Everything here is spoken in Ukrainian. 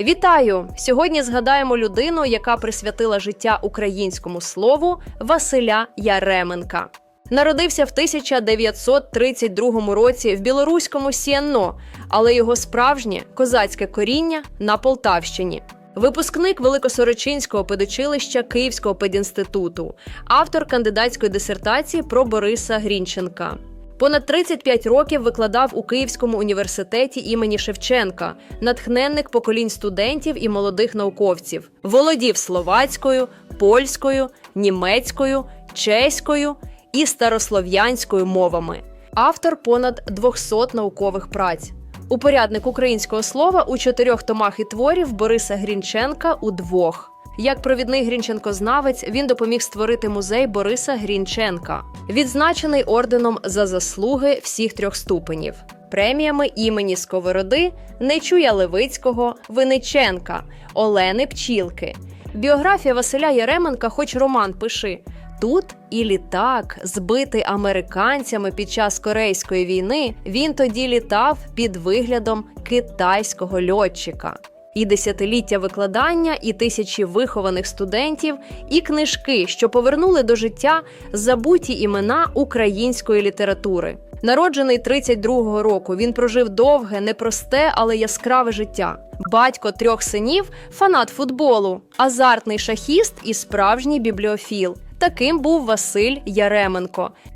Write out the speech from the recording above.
Вітаю! Сьогодні згадаємо людину, яка присвятила життя українському слову Василя Яременка. Народився в 1932 році в білоруському Сіенно, але його справжнє козацьке коріння на Полтавщині. Випускник Великосорочинського педучилища Київського педінституту, автор кандидатської дисертації про Бориса Грінченка. Понад 35 років викладав у Київському університеті імені Шевченка, натхненник поколінь студентів і молодих науковців. Володів словацькою, польською, німецькою, чеською і старослов'янською мовами. Автор понад 200 наукових праць. Упорядник українського слова у чотирьох томах і творів Бориса Грінченка у двох. Як провідний грінченкознавець він допоміг створити музей Бориса Грінченка, відзначений орденом за заслуги всіх трьох ступенів, преміями імені Сковороди, Нечуя Левицького, Винниченка, Олени Пчілки. Біографія Василя Яременка, хоч роман пиши. Тут і літак, збитий американцями під час Корейської війни, він тоді літав під виглядом китайського льотчика. І десятиліття викладання, і тисячі вихованих студентів, і книжки, що повернули до життя забуті імена української літератури. Народжений 32-го року, він прожив довге, непросте, але яскраве життя. Батько трьох синів, фанат футболу, азартний шахіст і справжній бібліофіл. Таким був Василь Яременко.